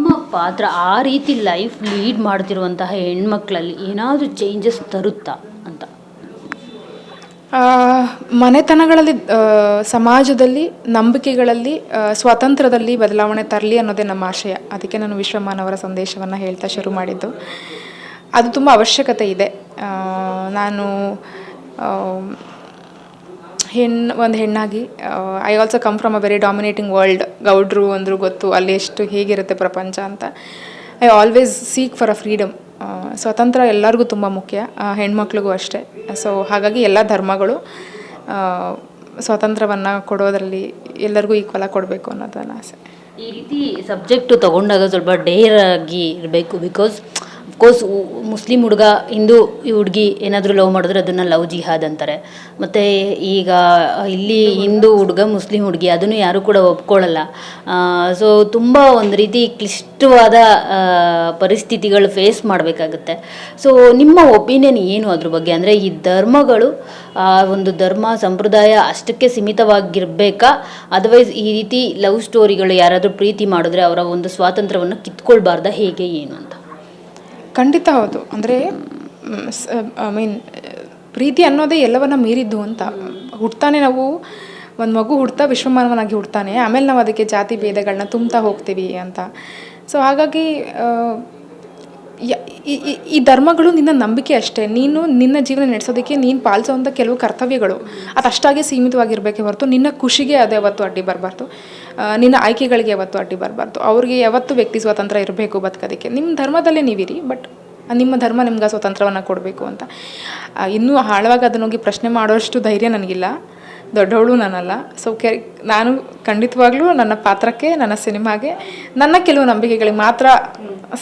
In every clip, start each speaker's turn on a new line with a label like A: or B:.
A: ನಿಮ್ಮ ಪಾತ್ರ ಆ ರೀತಿ ಲೈಫ್ ಲೀಡ್ ಮಾಡ್ತಿರುವಂತಹ ಹೆಣ್ಮಕ್ಳಲ್ಲಿ ಏನಾದರೂ ಚೇಂಜಸ್ ತರುತ್ತಾ ಅಂತ?
B: ಮನೆತನಗಳಲ್ಲಿ ಸಮಾಜದಲ್ಲಿ, ನಂಬಿಕೆಗಳಲ್ಲಿ ಸ್ವಾತಂತ್ರ್ಯದಲ್ಲಿ ಬದಲಾವಣೆ ತರಲಿ ಅನ್ನೋದೇ ನಮ್ಮ ಆಶಯ. ಅದಕ್ಕೆ ನಾನು ವಿಶ್ವಮಾನವರ ಸಂದೇಶವನ್ನು ಹೇಳ್ತಾ ಶುರು ಮಾಡಿದ್ದು. ಅದು ತುಂಬ ಅವಶ್ಯಕತೆ ಇದೆ. ನಾನು ಹೆಣ್ಣು ಒಂದು ಹೆಣ್ಣಾಗಿ I also come from a very dominating world ಗೌಡ್ರು ಅಂದರು ಗೊತ್ತು, ಅಲ್ಲಿ ಎಷ್ಟು ಹೇಗಿರುತ್ತೆ ಪ್ರಪಂಚ ಅಂತ. I always seek for a freedom ಸ್ವತಂತ್ರ ಎಲ್ಲರಿಗೂ ತುಂಬ ಮುಖ್ಯ ಹೆಣ್ಮಕ್ಳಿಗೂ ಅಷ್ಟೇ. ಸೊ ಹಾಗಾಗಿ ಎಲ್ಲ ಧರ್ಮಗಳು ಸ್ವಾತಂತ್ರ್ಯವನ್ನು ಕೊಡೋದರಲ್ಲಿ ಎಲ್ಲರಿಗೂ ಈಕ್ವಲಾಗಿ ಕೊಡಬೇಕು ಅನ್ನೋದನ್ನು ಆಸೆ.
A: ಈ ರೀತಿ ಸಬ್ಜೆಕ್ಟು ತಗೊಂಡಾಗ ಸ್ವಲ್ಪ ಡೇರ್ ಆಗಿ ಇರಬೇಕು ಬಿಕಾಸ್ ಅಫ್ಕೋರ್ಸ್ ಮುಸ್ಲಿಂ ಹುಡುಗ, ಹಿಂದೂ ಹುಡುಗಿ ಏನಾದರೂ ಲವ್ ಮಾಡಿದ್ರೆ ಅದನ್ನು ಲವ್ ಜಿಹಾದ್ ಅಂತಾರೆ. ಮತ್ತು ಈಗ ಇಲ್ಲಿ ಹಿಂದೂ ಹುಡುಗ, ಮುಸ್ಲಿಂ ಹುಡುಗಿ ಅದನ್ನು ಯಾರೂ ಕೂಡ ಒಪ್ಕೊಳ್ಳಲ್ಲ. ಸೊ ತುಂಬ ಒಂದು ರೀತಿ ಕ್ಲಿಷ್ಟವಾದ ಪರಿಸ್ಥಿತಿಗಳು ಫೇಸ್ ಮಾಡಬೇಕಾಗುತ್ತೆ. ಸೊ ನಿಮ್ಮ ಒಪಿನಿಯನ್ ಏನು ಅದ್ರ ಬಗ್ಗೆ? ಅಂದರೆ ಈ ಧರ್ಮಗಳು, ಆ, ಒಂದು ಧರ್ಮ ಸಂಪ್ರದಾಯ ಅಷ್ಟಕ್ಕೆ ಸೀಮಿತವಾಗಿರಬೇಕಾ? ಅದರ್ವೈಸ್ ಈ ರೀತಿ ಲವ್ ಸ್ಟೋರಿಗಳು ಯಾರಾದರೂ ಪ್ರೀತಿ ಮಾಡಿದ್ರೆ ಅವರ ಒಂದು ಸ್ವಾತಂತ್ರ್ಯವನ್ನು ಕಿತ್ಕೊಳ್ಬಾರ್ದ? ಹೇಗೆ ಏನು ಅಂತ.
B: ಖಂಡಿತ ಹೌದು. ಅಂದರೆ ಐ ಮೀನ್, ಪ್ರೀತಿ ಅನ್ನೋದೇ ಎಲ್ಲವನ್ನ ಮೀರಿದ್ದು ಅಂತ. ಹುಟ್ತಾನೆ ನಾವು, ಒಂದು ಮಗು ಹುಡ್ತಾ ವಿಶ್ವಮಾನವನಾಗಿ ಹುಡ್ತಾನೆ, ಆಮೇಲೆ ನಾವು ಅದಕ್ಕೆ ಜಾತಿ ಭೇದಗಳನ್ನ ತುಂಬ್ತಾ ಹೋಗ್ತೀವಿ ಅಂತ. ಸೊ, ಹಾಗಾಗಿ ಈ- ಧರ್ಮಗಳು ನಿನ್ನ ನಂಬಿಕೆ ಅಷ್ಟೇ. ನೀನು ನಿನ್ನ ಜೀವನ ನಡೆಸೋದಕ್ಕೆ ನೀನು ಪಾಲಿಸೋವಂಥ ಕೆಲವು ಕರ್ತವ್ಯಗಳು. ಅದು ಅಷ್ಟಾಗೆ ಸೀಮಿತವಾಗಿರಬೇಕೇ ಹೊರತು ನಿನ್ನ ಖುಷಿಗೆ ಅದು ಅವತ್ತು ಅಡ್ಡಿ ಬರಬಾರ್ದು. ನಿನ್ನ ಆಯ್ಕೆಗಳಿಗೆ ಯಾವತ್ತು ಅಡ್ಡಿ ಬರಬಾರ್ದು. ಅವ್ರಿಗೆ ಯಾವತ್ತು ವ್ಯಕ್ತಿ ಸ್ವಾತಂತ್ರ್ಯ ಇರಬೇಕು ಬದುಕೋದಕ್ಕೆ. ನಿಮ್ಮ ಧರ್ಮದಲ್ಲೇ ನೀವಿರಿ ಬಟ್ ನಿಮ್ಮ ಧರ್ಮ ನಿಮ್ಗೆ ಸ್ವಾತಂತ್ರ್ಯವನ್ನು ಕೊಡಬೇಕು ಅಂತ. ಇನ್ನೂ ಆಳವಾಗಿ ಅದನ್ನ ಹೋಗಿ ಪ್ರಶ್ನೆ ಮಾಡೋಷ್ಟು ಧೈರ್ಯ ನನಗಿಲ್ಲ. ದೊಡ್ಡವಳು ನಾನಲ್ಲ ಸೊ ಕೆ ನಾನು ಖಂಡಿತವಾಗ್ಲೂ ನನ್ನ ಪಾತ್ರಕ್ಕೆ ನನ್ನ ಸಿನಿಮಾಗೆ ನನ್ನ ಕೆಲವು ನಂಬಿಕೆಗಳಿಗೆ ಮಾತ್ರ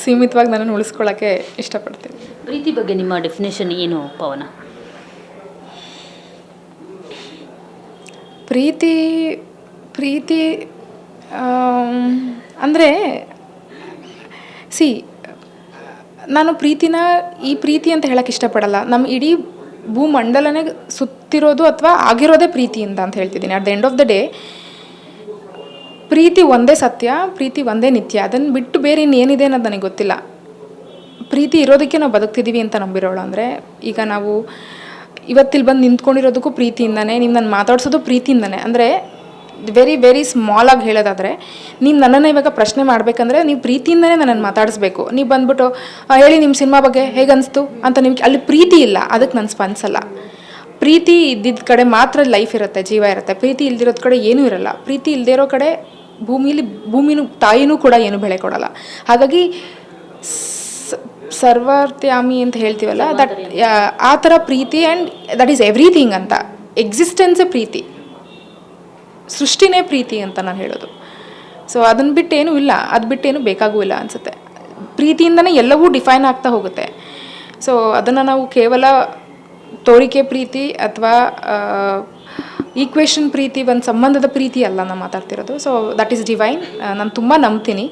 B: ಸೀಮಿತವಾಗಿ ನನ್ನನ್ನು ಉಳಿಸ್ಕೊಳ್ಳೋಕ್ಕೆ ಇಷ್ಟಪಡ್ತೀನಿ.
A: ಪ್ರೀತಿ ಬಗ್ಗೆ ನಿಮ್ಮ ಡೆಫಿನೇಷನ್ ಏನು ಪವನ?
B: ಪ್ರೀತಿ ಪ್ರೀತಿ ಅಂದರೆ ಸಿ ನಾನು ಪ್ರೀತಿನ ಈ ಪ್ರೀತಿ ಅಂತ ಹೇಳಕ್ಕೆ ಇಷ್ಟಪಡಲ್ಲ. ನಮ್ಮ ಇಡೀ ಭೂಮಂಡಲನೇ ಸುತ್ತಿರೋದು ಅಥವಾ ಆಗಿರೋದೇ ಪ್ರೀತಿಯಿಂದ ಅಂತ ಹೇಳ್ತಿದ್ದೀನಿ. At the end of the day ಪ್ರೀತಿ ಒಂದೇ ಸತ್ಯ, ಪ್ರೀತಿ ಒಂದೇ ನಿತ್ಯ. ಅದನ್ನು ಬಿಟ್ಟು ಬೇರೆ ಇನ್ನೇನಿದೆ ಅನ್ನೋದು ನನಗೆ ಗೊತ್ತಿಲ್ಲ. ಪ್ರೀತಿ ಇರೋದಕ್ಕೆ ನಾವು ಬದುಕ್ತಿದ್ದೀವಿ ಅಂತ ನಂಬಿರೋಳು. ಅಂದರೆ, ಈಗ ನಾವು ಇವತ್ತಿಲ್ಲಿ ಬಂದು ನಿಂತ್ಕೊಂಡಿರೋದಕ್ಕೂ ಪ್ರೀತಿಯಿಂದನೇ ನೀವು ನಾನು ಮಾತಾಡ್ಸೋದು ಪ್ರೀತಿಯಿಂದನೇ. ಅಂದರೆ ವೆರಿ ವೆರಿ ಸ್ಮಾಲ್ ಆಗಿ ಹೇಳೋದಾದರೆ ನೀವು ನನ್ನನ್ನು ಇವಾಗ ಪ್ರಶ್ನೆ ಮಾಡಬೇಕಂದ್ರೆ ನೀವು ಪ್ರೀತಿಯಿಂದನೇ ನನ್ನನ್ನು ಮಾತಾಡಿಸ್ಬೇಕು. ನೀವು ಬಂದ್ಬಿಟ್ಟು "ಆ, ಹೇಳಿ ನಿಮ್ಮ ಸಿನಿಮಾ ಬಗ್ಗೆ ಹೇಗೆ ಅನಿಸ್ತು ಅಂತ ನಿಮ್ಗೆ ಅಲ್ಲಿ ಪ್ರೀತಿ ಇಲ್ಲ. ಅದಕ್ಕೆ ನಾನು ಸ್ಪಂದಿಸಲ್ಲ ಪ್ರೀತಿ ಇದ್ದಿದ್ದ ಕಡೆ ಮಾತ್ರ ಲೈಫ್ ಇರುತ್ತೆ ಜೀವ ಇರುತ್ತೆ. ಪ್ರೀತಿ ಇಲ್ದಿರೋದ್ ಕಡೆ ಏನೂ ಇರಲ್ಲ. ಪ್ರೀತಿ ಇಲ್ಲದೇ ಇರೋ ಕಡೆ ಭೂಮಿಲಿ ಭೂಮಿನೂ ತಾಯಿನೂ ಕೂಡ ಏನು ಬೆಳೆ ಕೊಡಲ್ಲ. ಹಾಗಾಗಿ ಸರ್ವಾರ್ಥ್ಯಾಮಿ ಅಂತ ಹೇಳ್ತೀವಲ್ಲ ದಟ್ ಆ ಥರ ಪ್ರೀತಿ ಆ್ಯಂಡ್ ದಟ್ ಈಸ್ ಎವ್ರಿಥಿಂಗ್ ಅಂತ. ಎಕ್ಸಿಸ್ಟೆನ್ಸೇ ಪ್ರೀತಿ. ಸೃಷ್ಟಿನೇ ಪ್ರೀತಿ ಅಂತ ನಾನು ಹೇಳೋದು. ಸೊ ಅದನ್ನು ಬಿಟ್ಟು ಏನೂ ಇಲ್ಲ. ಅದು ಬಿಟ್ಟು ಏನೂ ಬೇಕಾಗೂ ಇಲ್ಲ ಅನಿಸುತ್ತೆ. ಪ್ರೀತಿಯಿಂದನೇ ಎಲ್ಲವೂ ಡಿಫೈನ್ ಆಗ್ತಾ ಹೋಗುತ್ತೆ. ಸೊ ಅದನ್ನು ನಾವು ಕೇವಲ ತೋರಿಕೆ ಪ್ರೀತಿ ಅಥವಾ ಈಕ್ವೇಷನ್ ಪ್ರೀತಿ, ಒಂದು ಸಂಬಂಧದ ಪ್ರೀತಿ ಅಲ್ಲ ನಾನು ಮಾತಾಡ್ತಿರೋದು. ಸೊ ದಟ್ ಈಸ್ ಡಿವೈನ್ ನಾನು ತುಂಬ ನಂಬ್ತೀನಿ.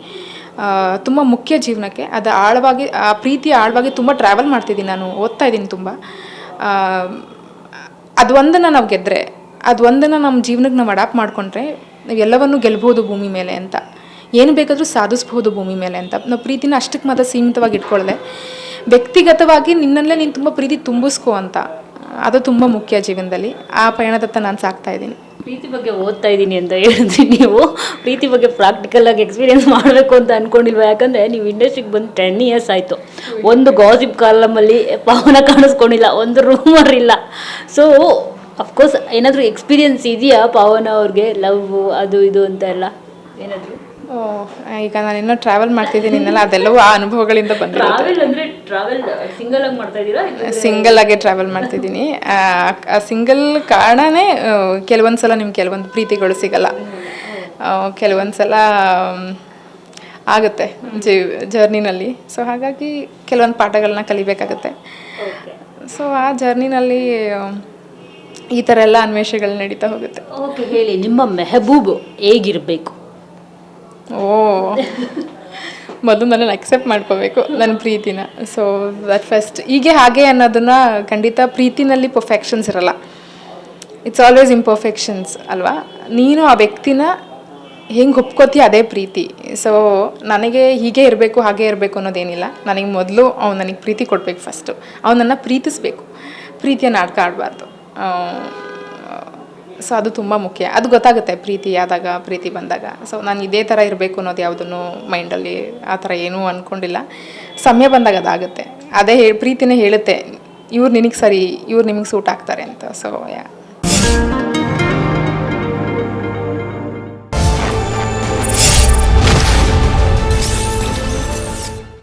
B: ತುಂಬ ಮುಖ್ಯ ಜೀವನಕ್ಕೆ. ಅದು ಆಳವಾಗಿ, ಆ ಪ್ರೀತಿ ಆಳವಾಗಿ ತುಂಬ ಟ್ರಾವೆಲ್ ಮಾಡ್ತಿದ್ದೀನಿ ನಾನು. ಓದ್ತಾ ಇದ್ದೀನಿ ತುಂಬ. ಅದು ಒಂದನ್ನು ನಾವು ಗೆದ್ದರೆ ಅದು ಒಂದನ್ನು ನಮ್ಮ ಜೀವನಕ್ಕೆ ನಾವು ಅಡಾಪ್ಟ್ ಮಾಡಿಕೊಂಡ್ರೆ ನಾವು ಎಲ್ಲವನ್ನೂ ಗೆಲ್ಬೋದು ಭೂಮಿ ಮೇಲೆ ಅಂತ. ಏನು ಬೇಕಾದರೂ ಸಾಧಿಸ್ಬೋದು ಭೂಮಿ ಮೇಲೆ ಅಂತ. ನಾವು ಪ್ರೀತಿನ ಅಷ್ಟಕ್ಕೆ ಮಾತ್ರ ಸೀಮಿತವಾಗಿ ಇಟ್ಕೊಳ್ಳದೆ ವ್ಯಕ್ತಿಗತವಾಗಿ ನಿನ್ನಲ್ಲೇ ನೀನು ತುಂಬ ಪ್ರೀತಿ ತುಂಬಿಸ್ಕೋ ಅಂತ. ಅದು ತುಂಬ ಮುಖ್ಯ ಜೀವನದಲ್ಲಿ. ಆ ಪಯಣದತ್ತ ನಾನು ಸಾಕ್ತಾ ಇದ್ದೀನಿ.
A: ಪ್ರೀತಿ ಬಗ್ಗೆ ಓದ್ತಾ ಇದ್ದೀನಿ ಅಂತ ಹೇಳಿದ್ರಿ ನೀವು. ಪ್ರೀತಿ ಬಗ್ಗೆ ಪ್ರಾಕ್ಟಿಕಲ್ ಆಗಿ ಎಕ್ಸ್ಪೀರಿಯನ್ಸ್ ಮಾಡಬೇಕು ಅಂತ ಅನ್ಕೊಂಡಿಲ್ವ? ಯಾಕಂದ್ರೆ ನೀವು ಇಂಡಸ್ಟ್ರಿಗೆ ಬಂದು ಟೆನ್ ಇಯರ್ಸ್ ಆಯಿತು. ಒಂದು ಗಾಸಿಪ್ ಕಾಲಮಲ್ಲಿ ಪವನ ಕಾಣಿಸ್ಕೊಂಡಿಲ್ಲ. ಒಂದು ರೂಮರ್ ಇಲ್ಲ. ಸೊ ಅಫ್ಕೋರ್ಸ್ ಏನಾದರೂ ಎಕ್ಸ್ಪೀರಿಯನ್ಸ್ ಇದೆಯಾ ಪವನ್ ಅವ್ರಿಗೆ? ಲವ್ ಅದು ಇದು ಅಂತ ಎಲ್ಲ? ಏನಾದರೂ?
B: ಈಗ ನಾನು ಇನ್ನೂ ಟ್ರಾವೆಲ್ ಮಾಡ್ತಿದ್ದೀನಿ ಇನ್ನೆಲ್ಲ ಅದೆಲ್ಲವೂ ಆ ಅನುಭವಗಳಿಂದ
A: ಟ್ರಾವೆಲ್ ಸಿಂಗಲ್ ಆಗಿ ಮಾಡ್ತಾ ಇದ್ದೀರಾ?
B: ಸಿಂಗಲ್ ಆಗಿ ಟ್ರಾವೆಲ್ ಮಾಡ್ತಿದ್ದೀನಿ. ಆ ಸಿಂಗಲ್ ಕಾರಣನೇ ಕೆಲವೊಂದು ಸಲ ನಿಮ್ಗೆ ಕೆಲವೊಂದು ಪ್ರೀತಿಗಳು ಸಿಗಲ್ಲ. ಕೆಲವೊಂದು ಸಲ ಆಗುತ್ತೆ ಜೀವ್ ಜರ್ನಿನಲ್ಲಿ ಸೊ ಹಾಗಾಗಿ ಕೆಲವೊಂದು ಪಾಠಗಳನ್ನ ಕಲಿಬೇಕಾಗುತ್ತೆ. ಸೊ ಆ ಜರ್ನಿನಲ್ಲಿ ಈ ಥರ ಎಲ್ಲ ಅನ್ವೇಷಗಳು ನಡೀತಾ ಹೋಗುತ್ತೆ.
A: ಓಕೆ ಹೇಳಿ ನಿಮ್ಮ ಮೆಹಬೂಬ್ ಹೇಗಿರಬೇಕು?
B: ಓ ಮೊದಲು ನನ್ನನ್ನು ಅಕ್ಸೆಪ್ಟ್ ಮಾಡ್ಕೋಬೇಕು ನನ್ನ ಪ್ರೀತಿನ. ಸೊ ದಟ್ ಫಸ್ಟ್ ಹೀಗೆ ಹಾಗೆ ಅನ್ನೋದನ್ನ ಖಂಡಿತ ಪ್ರೀತಿನಲ್ಲಿ ಪರ್ಫೆಕ್ಷನ್ಸ್ ಇರಲ್ಲ. ಇಟ್ಸ್ ಆಲ್ವೇಸ್ ಇಂಪರ್ಫೆಕ್ಷನ್ಸ್ ಅಲ್ವಾ? ನೀನು ಆ ವ್ಯಕ್ತಿನ ಹೆಂಗೆ ಒಪ್ಕೋತಿ ಅದೇ ಪ್ರೀತಿ. ಸೊ ನನಗೆ ಹೀಗೆ ಇರಬೇಕು ಹಾಗೆ ಇರಬೇಕು ಅನ್ನೋದೇನಿಲ್ಲ. ನನಗೆ ಮೊದಲು ಅವ್ನು ನನಗೆ ಪ್ರೀತಿ ಕೊಡಬೇಕು ಫಸ್ಟು ಅವನನ್ನು ಪ್ರೀತಿಸಬೇಕು. ಪ್ರೀತಿಯನ್ನು ನಾಟಕ ಆಡಬಾರ್ದು ಸೊ ಅದು ತುಂಬ ಮುಖ್ಯ. ಅದು ಗೊತ್ತಾಗುತ್ತೆ ಪ್ರೀತಿ ಆದಾಗ, ಪ್ರೀತಿ ಬಂದಾಗ. ಸೊ ನಾನು ಇದೇ ಥರ ಇರಬೇಕು ಅನ್ನೋದು ಯಾವುದನ್ನು ಮೈಂಡಲ್ಲಿ ಆ ಥರ ಏನೂ ಅಂದ್ಕೊಂಡಿಲ್ಲ ಸಮಯ ಬಂದಾಗ ಅದಾಗುತ್ತೆ. ಅದೇ ಪ್ರೀತಿನೇ ಹೇಳುತ್ತೆ. ಇವ್ರು ನಿನಗೆ ಸರಿ, ಇವ್ರು ನಿಮಗೆ ಸೂಟ್ ಆಗ್ತಾರೆ ಅಂತ. So yeah